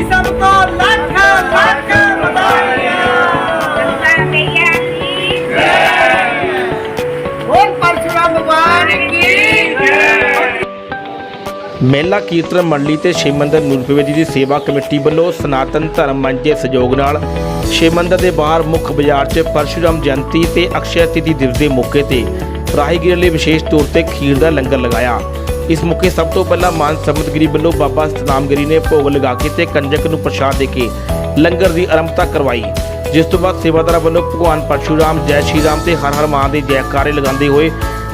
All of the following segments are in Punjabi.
ਜੀ ਸਭ ਤੋਂ ਲੱਖ ਲੱਖ ਵਧਾਈਆਂ ਬੋਲ ਪਰਸ਼ੁਰਾਮ ਭਗਵਾਨ ਕੀ ਮੇਲਾ ਕੀਰਤਨ ਮੰਡਲੀ ਤੇ ਸ਼ਿਵ ਮੰਦਰ ਨੂਰਪੁਰ ਜੀ ਦੀ ਸੇਵਾ ਕਮੇਟੀ ਵੱਲੋਂ ਸਨਾਤਨ ਧਰਮ ਮੰਚ ਦੇ ਸਹਿਯੋਗ ਨਾਲ ਸ਼ਿਵ ਮੰਦਰ ਦੇ ਬਾਹਰ ਮੁੱਖ ਬਾਜ਼ਾਰ 'ਚ ਪਰਸ਼ੁਰਾਮ ਜਯੰਤੀ ਤੇ ਅਕਸ਼ਯ ਤਿਥੀ ਦਿਵਸ ਦੇ ਮੌਕੇ ਤੇ ਰਾਹਗੀਰ ਲਈ ਵਿਸ਼ੇਸ਼ ਤੌਰ ਤੇ ਖੀਰ ਦਾ ਲੰਗਰ ਲਗਾਇਆ। ਇਸ ਮੌਕੇ ਸਭ ਤੋਂ ਪਹਿਲਾਂ ਮਾਨ ਸਮਤਗਿਰੀ ਵੱਲੋਂ ਬਾਬਾ ਸਤਨਾਮਗਿਰੀ ਨੇ ਭੋਗ ਲਗਾ ਕੇ ਤੇ ਕੰਜਕ ਨੂੰ ਪ੍ਰਸ਼ਾਦ ਦੇ ਕੇ ਲੰਗਰ ਦੀ ਆਰੰਭਤਾ ਕਰਵਾਈ। ਜਿਸ ਤੋਂ ਬਾਅਦ ਸੇਵਾਦਾਰਾਂ ਵੱਲੋਂ ਭਗਵਾਨ ਪਰਸ਼ੂਰਾਮ, ਜੈ ਸ਼੍ਰੀ ਰਾਮ ਤੇ ਹਰ ਹਰ ਮਾਂ ਦੇ ਜੈਕਾਰੇ ਲਗਾਉਂਦੇ ਹੋਏ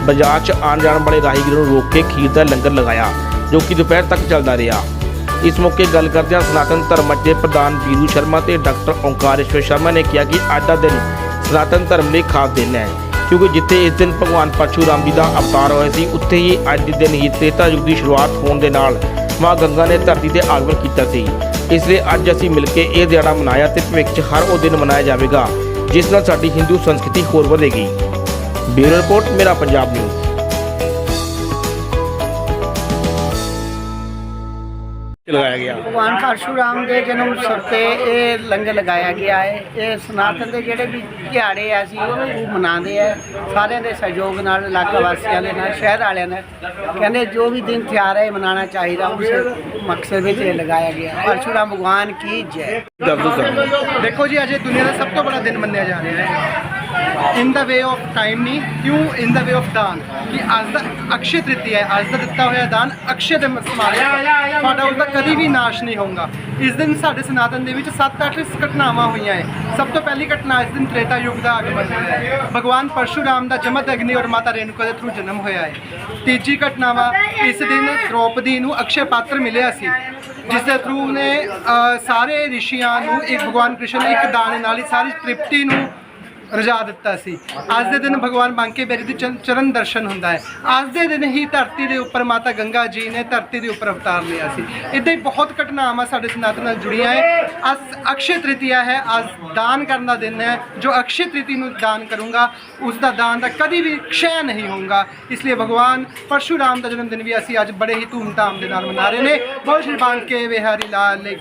ਬਾਜ਼ਾਰ 'ਚ ਆਉਣ ਜਾਣ ਵਾਲੇ ਰਾਹਗੀਰਾਂ ਨੂੰ ਰੋਕ ਕੇ ਖੀਰ ਦਾ ਲੰਗਰ ਲਗਾਇਆ, ਜੋ ਕਿ ਦੁਪਹਿਰ ਤੱਕ ਚੱਲਦਾ ਰਿਹਾ। ਇਸ ਮੌਕੇ ਗੱਲ ਕਰਦਿਆਂ ਸਨਾਤਨ ਧਰਮ ਦੇ ਪ੍ਰਧਾਨ ਵੀਰੂ ਸ਼ਰਮਾ ਤੇ ਡਾਕਟਰ ਓਂਕਾਰੇਸ਼ਵਰ ਸ਼ਰਮਾ ਨੇ ਕਿਹਾ ਕਿ ਅੱਜ ਦਾ ਦਿਨ ਸਨਾਤਨ ਧਰਮ ਲਈ ਖਾਸ ਦਿਨ ਹੈ। ਕਿਉਂਕਿ ਜਿੱਥੇ ਇਸ ਦਿਨ ਭਗਵਾਨ ਪਰਸ਼ੁਰਾਮ ਜੀ ਦਾ ਅਵਤਾਰ ਹੋਇਆ ਸੀ, ਉੱਥੇ ਹੀ ਅੱਜ ਦੇ ਦਿਨ ਹੀ ਤ੍ਰੇਤਾ ਯੁੱਗ ਦੀ ਸ਼ੁਰੂਆਤ ਹੋਣ ਦੇ ਨਾਲ ਮਾਂ ਗੰਗਾ ਨੇ ਧਰਤੀ ਤੇ ਆਗਮਨ ਕੀਤਾ ਸੀ। ਇਸ ਲਈ ਅੱਜ ਅਸੀਂ ਮਿਲ ਕੇ ਇਹ ਦਿਹਾੜਾ ਮਨਾਇਆ ਤੇ ਭਵਿੱਖ 'ਚ ਹਰ ਉਹ ਦਿਨ ਮਨਾਇਆ ਜਾਵੇਗਾ, ਜਿਸ ਨਾਲ ਸਾਡੀ ਹਿੰਦੂ ਸੰਸਕ੍ਰਿਤੀ ਹੋਰ ਵਧੇਗੀ। ਬਿਊਰੋ ਰਿਪੋਰਟ, ਮੇਰਾ ਪੰਜਾਬ ਨਿਊਜ਼ ਲਗਾਇਆ ਗਿਆ। ਭਗਵਾਨ ਪਰਸ਼ੁਰਾਮ ਦੇ ਜਨਮ ਉਤਸਵ ਤੇ ਇਹ ਲੰਗਰ ਲਗਾਇਆ ਗਿਆ ਹੈ। ਇਹ ਸਨਾਤਨ ਦੇ ਜਿਹੜੇ ਵੀ ਦਿਹਾੜੇ ਆ ਅਸੀਂ ਉਹ ਮਨਾਉਂਦੇ ਆ। ਸਾਰਿਆਂ ਦੇ ਸਹਿਯੋਗ ਨਾਲ ਇਲਾਕਾ ਵਾਸੀਆਂ ਦੇ ਨਾਲ ਸ਼ਹਿਰ ਵਾਲਿਆਂ ਨੇ ਕਹਿੰਦੇ ਜੋ ਵੀ ਦਿਨ ਤਿਉਹਾਰ ਹੈ ਮਨਾਉਣਾ ਚਾਹੀਦਾ। ਉਸ ਮਕਸਦ ਵਿੱਚ ਇਹ ਲਗਾਇਆ ਗਿਆ। ਪਰਸ਼ੁਰਾਮ ਭਗਵਾਨ ਕੀ ਜੈ। ਦੱਸੋ ਸਰ। ਦੇਖੋ ਜੀ ਅੱਜ ਇਹ ਦੁਨੀਆ ਦਾ ਸਭ ਤੋਂ ਬੜਾ ਦਿਨ ਮੰਨਿਆ ਜਾ ਰਿਹਾ ਹੈ। ਇਨ ਦਾ ਵੇ ਆਫ ਟਾਈਮ ਨਹੀਂ ਕਿਉਂ ਇਨ ਦਾ ਵੇ ਆਫ ਦਾਨ ਕਿ ਅੱਜ ਦਾ ਅਕਸ਼ੇ ਤ੍ਰਿਤੀ ਹੈ ਅੱਜ ਦਾ ਦਿੱਤਾ ਹੋਇਆ ਦਾਨ ਅਕਸ਼ੇ ਦੇ ਸਮਾਨ ਹੈ ਤੁਹਾਡਾ ਉਸ ਦਾ ਕਦੀ ਵੀ ਨਾਸ਼ ਨਹੀਂ ਹੋਊਗਾ ਇਸ ਦਿਨ ਸਾਡੇ ਸਨਾਤਨ ਦੇ ਵਿੱਚ 7-8 ਘਟਨਾਵਾਂ ਹੋਈਆਂ ਹੈ ਸਭ ਤੋਂ ਪਹਿਲੀ ਘਟਨਾ ਇਸ ਦਿਨ ਤ੍ਰੇਤਾ ਯੁੱਗ ਦਾ ਆਗਮਨ ਹੈ ਭਗਵਾਨ ਪਰਸ਼ੂਰਾਮ ਦਾ ਜਮਤ ਅਗਨੀ ਔਰ ਮਾਤਾ ਰੇਣੂਕਾ ਦੇ ਥਰੂ ਜਨਮ ਹੋਇਆ ਹੈ ਤੀਜੀ ਘਟਨਾਵਾ ਇਸ ਦਿਨ ਦ੍ਰੋਪਦੀ ਨੂੰ ਅਕਸ਼ੇ ਪਾਤਰ ਮਿਲਿਆ ਸੀ ਜਿਸ ਦੇ ਥਰੂ ਨੇ ਸਾਰੇ ਰਿਸ਼ੀਆਂ ਨੂੰ ਇੱਕ ਭਗਵਾਨ ਕ੍ਰਿਸ਼ਨ ਇੱਕ ਦਾਣੇ ਨਾਲ ਹੀ ਸਾਰੀ ਤ੍ਰਿਪਤੀ ਨੂੰ ਰਜਾ ਦਿੱਤਾ ਸੀ। ਅੱਜ ਦੇ ਦਿਨ ਭਗਵਾਨ ਬਾਂਕੇ ਬੇਰੀ ਦੇ ਚਰਨ- ਚਰਨ ਦਰਸ਼ਨ ਹੁੰਦਾ ਹੈ। ਅੱਜ ਦੇ ਦਿਨ ਹੀ ਧਰਤੀ ਦੇ ਉੱਪਰ ਮਾਤਾ ਗੰਗਾ ਜੀ ਨੇ ਧਰਤੀ ਦੇ ਉੱਪਰ ਅਵਤਾਰ ਲਿਆ ਸੀ। ਇੱਦਾਂ ਹੀ ਬਹੁਤ ਘਟਨਾਵਾਂ ਸਾਡੇ ਸਨਾਤਨ ਨਾਲ ਜੁੜੀਆਂ ਹੈ। ਅੱਜ ਅਕਸ਼ੇ ਤ੍ਰਿਤੀਆ ਹੈ। ਅੱਜ ਦਾਨ ਕਰਨ ਦਾ ਦਿਨ ਹੈ। ਜੋ ਅਕਸ਼ੇ ਤ੍ਰਿਤੀ ਨੂੰ ਦਾਨ ਕਰੂੰਗਾ, ਉਸ ਦਾ ਦਾਨ ਦਾ ਕਦੀ ਵੀ ਖਸ਼ੈ ਨਹੀਂ ਹੋਊਗਾ। ਇਸ ਲਈ ਭਗਵਾਨ ਪਰਸ਼ੂਰਾਮ ਦਾ ਜਨਮ ਦਿਨ ਵੀ ਅਸੀਂ ਅੱਜ ਬੜੇ ਹੀ ਧੂਮਧਾਮ ਦੇ ਨਾਲ ਮਨਾ ਰਹੇ ਨੇ। ਬਹੁਤ ਸ਼੍ਰੀ ਬਾਂਕੇ ਬਿਹਾਰੀ ਲਾਲ ਨੇ